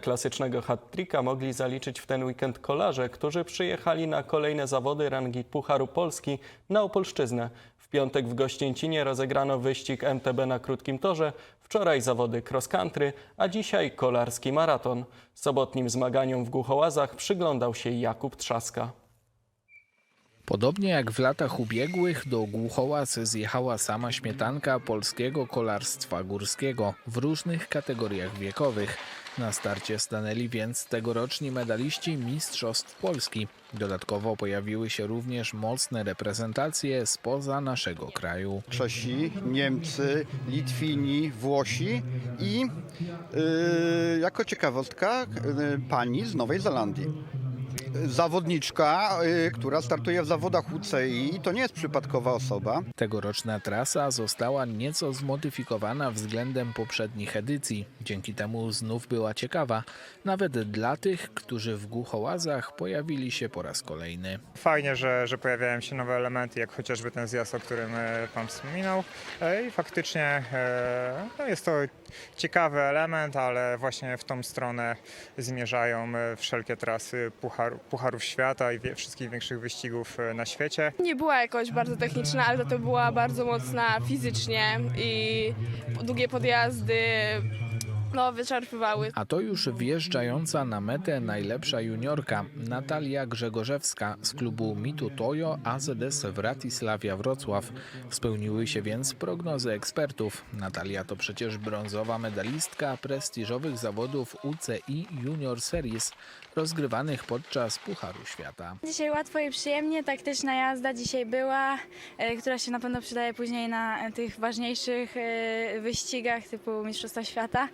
Klasycznego hat-tricka mogli zaliczyć w ten weekend kolarze, którzy przyjechali na kolejne zawody rangi Pucharu Polski na Opolszczyznę. W piątek w Gościęcinie rozegrano wyścig MTB na krótkim torze, wczoraj zawody cross country, a dzisiaj kolarski maraton. Sobotnim zmaganiom w Głuchołazach przyglądał się Jakub Trzaska. Podobnie jak w latach ubiegłych do Głuchołaz zjechała sama śmietanka polskiego kolarstwa górskiego w różnych kategoriach wiekowych. Na starcie stanęli więc tegoroczni medaliści Mistrzostw Polski. Dodatkowo pojawiły się również mocne reprezentacje spoza naszego kraju. Czesi, Niemcy, Litwini, Włosi i y, jako ciekawostka y, pani z Nowej Zelandii. Zawodniczka, y, która startuje w zawodach UCI, to nie jest przypadkowa osoba. Tegoroczna trasa została nieco zmodyfikowana względem poprzednich edycji. Dzięki temu znów była ciekawa, nawet dla tych, którzy w Głuchołazach pojawili się po raz kolejny. Fajnie, że, że pojawiają się nowe elementy, jak chociażby ten zjazd, o którym e, Pan wspominał. E, I faktycznie e, no jest to ciekawy element, ale właśnie w tą stronę zmierzają wszelkie trasy puchar, Pucharów Świata i wszystkich większych wyścigów e, na świecie. Nie była jakoś bardzo techniczna, ale to była bardzo mocna fizycznie i długie podjazdy no, wyczerpywały. A to już wjeżdżająca na metę najlepsza juniorka Natalia Grzegorzewska z klubu Mitu Toyo AZS Wratisławia Wrocław. Spełniły się więc prognozy ekspertów. Natalia to przecież brązowa medalistka prestiżowych zawodów UCI Junior Series rozgrywanych podczas Pucharu Świata. Dzisiaj łatwo i przyjemnie, taktyczna jazda dzisiaj była, e, która się na pewno przydaje później na e, tych ważniejszych e, wyścigach typu Mistrzostwa Świata.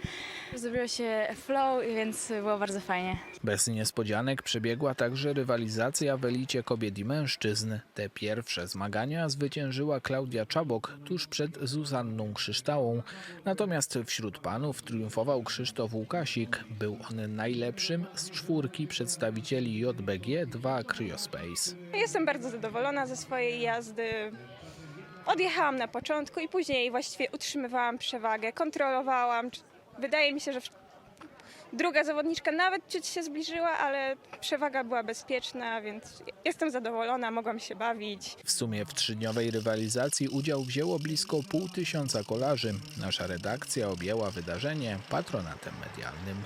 Zrobiło się flow, więc było bardzo fajnie. Bez niespodzianek przebiegła także rywalizacja w elicie kobiet i mężczyzn. Te pierwsze zmagania zwyciężyła Klaudia Czabok tuż przed Zuzanną Krzyształą. Natomiast wśród panów triumfował Krzysztof Łukasik. Był on najlepszym z czwórki przedstawicieli JBG 2 Cryospace. Jestem bardzo zadowolona ze swojej jazdy. Odjechałam na początku i później właściwie utrzymywałam przewagę, kontrolowałam. Wydaje mi się, że druga zawodniczka nawet ciut się zbliżyła, ale przewaga była bezpieczna, więc jestem zadowolona, mogłam się bawić. W sumie w trzydniowej rywalizacji udział wzięło blisko pół tysiąca kolarzy. Nasza redakcja objęła wydarzenie patronatem medialnym.